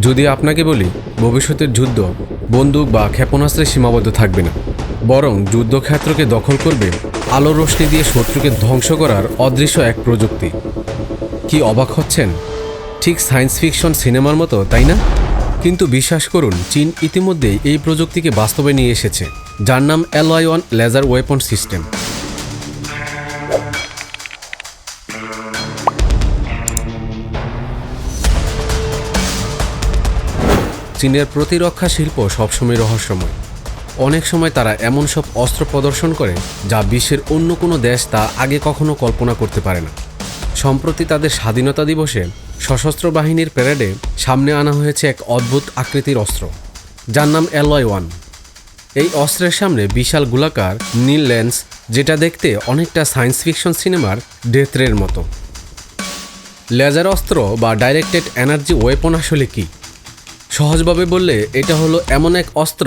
যদি আপনাকে বলি, ভবিষ্যতের যুদ্ধ, বন্দুক বা ক্ষেপণাস্ত্রে সীমাবদ্ধ থাকবে না। বরং যুদ্ধক্ষেত্রকে দখল করবে আলো রশ্মি দিয়ে শত্রুকে ধ্বংস করার অদৃশ্য এক প্রযুক্তি। কি অবাক হচ্ছেন? ঠিক সায়েন্স ফিকশন সিনেমার মতো, তাই না? কিন্তু বিশ্বাস করুন, চীন ইতিমধ্যেই এই প্রযুক্তিকে বাস্তবে নিয়ে এসেছে, যার নাম LY one laser weapon system. চীনের প্রতিরক্ষা শিল্প সবসময় রহস্যময়। অনেক সময় তারা এমন সব অস্ত্র প্রদর্শন করে যা বিশ্বের অন্য কোনো দেশ তা আগে কখনো কল্পনা করতে পারে না। সম্প্রতি তাদের স্বাধীনতা দিবসে সশস্ত্র বাহিনীর প্যারেডে সামনে আনা হয়েছে এক অদ্ভুত আকৃতির অস্ত্র, যার নাম অ্যালয় ওয়ান। এই অস্ত্রের সামনে বিশাল গোলাকার নীল লেন্স, যেটা দেখতে অনেকটা সায়েন্স ফিকশন সিনেমার ডেথরের মতো। লেজার অস্ত্র বা ডাইরেক্টেড এনার্জি ওয়েপন আসলে কী? সহজভাবে বললে এটা হলো এমন এক অস্ত্র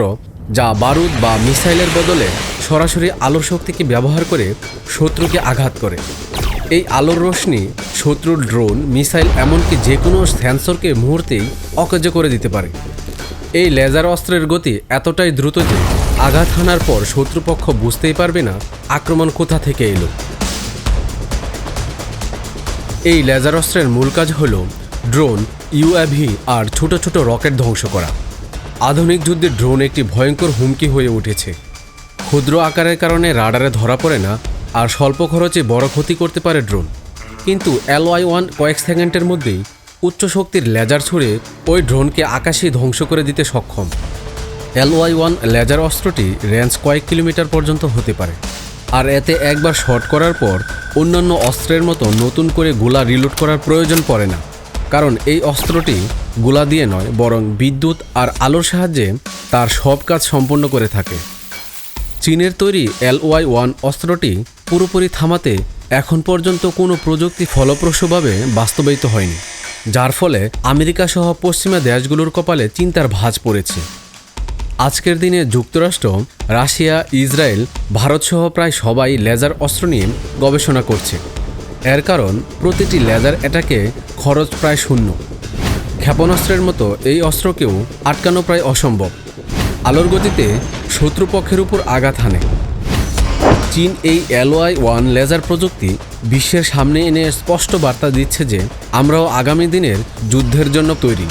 যা বারুদ বা মিসাইলের বদলে সরাসরি আলোর শক্তিকে ব্যবহার করে শত্রুকে আঘাত করে। এই আলোর রশ্মি শত্রুর ড্রোন, মিসাইল এমনকি যে কোনো সেন্সরকে মুহূর্তেই অকেজ করে দিতে পারে। এই লেজার অস্ত্রের গতি এতটাই দ্রুত যে আঘাত হানার পর শত্রুপক্ষ বুঝতেই পারবে না আক্রমণ কোথা থেকে এলো। এই লেজার অস্ত্রের মূল কাজ হল ড্রোন ইউএভি আর ছোট ছোট রকেট ধ্বংস করা। আধুনিক যুদ্ধে ড্রোন একটি ভয়ঙ্কর হুমকি হয়ে উঠেছে। ক্ষুদ্র আকারের কারণে রাডারে ধরা পড়ে না, আর স্বল্প খরচে বড় ক্ষতি করতে পারে ড্রোন। কিন্তু এলওয়াই ওয়ান কয়েক সেকেন্ডের মধ্যেই উচ্চ শক্তির লেজার ছুড়ে ওই ড্রোনকে আকাশে ধ্বংস করে দিতে সক্ষম। এলওয়াই ওয়ান লেজার অস্ত্রটি রেঞ্জ কয়েক কিলোমিটার পর্যন্ত হতে পারে, আর এতে একবার শর্ট করার পর অন্যান্য অস্ত্রের মতো নতুন করে গোলা রিলোড করার প্রয়োজন পড়ে না। কারণ এই অস্ত্রটি গোলা দিয়ে নয়, বরং বিদ্যুৎ আর আলোর সাহায্যে তার সব কাজ সম্পন্ন করে থাকে। চীনের তৈরি এলওয়াই ওয়ান অস্ত্রটি পুরোপুরি থামাতে এখন পর্যন্ত কোনো প্রযুক্তি ফলপ্রসূভাবে বাস্তবায়িত হয়নি, যার ফলে আমেরিকা সহ পশ্চিমা দেশগুলোর কপালে চিন্তার ভাঁজ পড়েছে। আজকের দিনে যুক্তরাষ্ট্র, রাশিয়া, ইসরায়েল ভারতসহ প্রায় সবাই লেজার অস্ত্র নিয়ে গবেষণা করছে। এর কারণ, প্রতিটি লেজার অ্যাটাকে খরচ প্রায় শূন্য। ক্ষেপণাস্ত্রের মতো এই অস্ত্রকেও আটকানো প্রায় অসম্ভব। আলোর গতিতে শত্রুপক্ষের উপর আঘাত হানে। চীন এই এলওয়াই ওয়ান লেজার প্রযুক্তি বিশ্বের সামনে এনে স্পষ্ট বার্তা দিচ্ছে যে আমরাও আগামী দিনের যুদ্ধের জন্য তৈরি।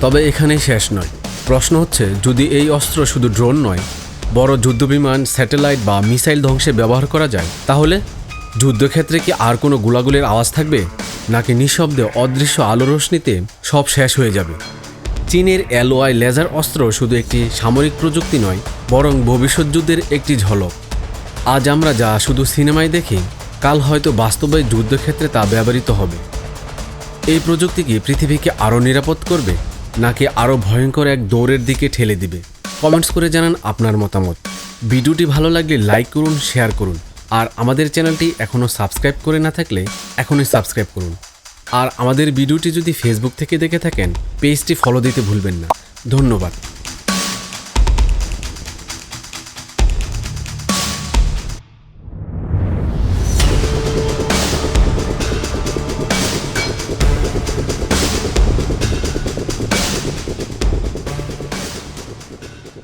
তবে এখানেই শেষ নয়। প্রশ্ন হচ্ছে, যদি এই অস্ত্র শুধু ড্রোন নয় বড় যুদ্ধবিমান, স্যাটেলাইট বা মিসাইল ধ্বংসে ব্যবহার করা যায়। তাহলে যুদ্ধক্ষেত্রে কি আর কোনো গোলাগুলির আওয়াজ থাকবে? নাকি নিঃশব্দে অদৃশ্য আলো রশ্মিতে সব শেষ হয়ে যাবে? চীনের এলওয়াই লেজার অস্ত্র শুধু একটি সামরিক প্রযুক্তি নয়, বরং ভবিষ্যৎ যুদ্ধের একটি ঝলক। আজ আমরা যা শুধু সিনেমায় দেখি, কাল হয়তো বাস্তবে যুদ্ধক্ষেত্রে তা ব্যবহৃত হবে। এই প্রযুক্তি কি পৃথিবীকে আরও নিরাপদ করবে, নাকি আরও ভয়ঙ্কর এক দৌড়ের দিকে ঠেলে দিবে? কমেন্টস করে জানান আপনার মতামত। ভিডিওটি ভালো লাগলে লাইক করুন, শেয়ার করুন। আর আমাদের চ্যানেলটি এখনও সাবস্ক্রাইব করে না থাকলে এখনই সাবস্ক্রাইব করুন। আর আমাদের ভিডিওটি যদি ফেসবুক থেকে দেখে থাকেন, পেজটি ফলো দিতে ভুলবেন না। ধন্যবাদ।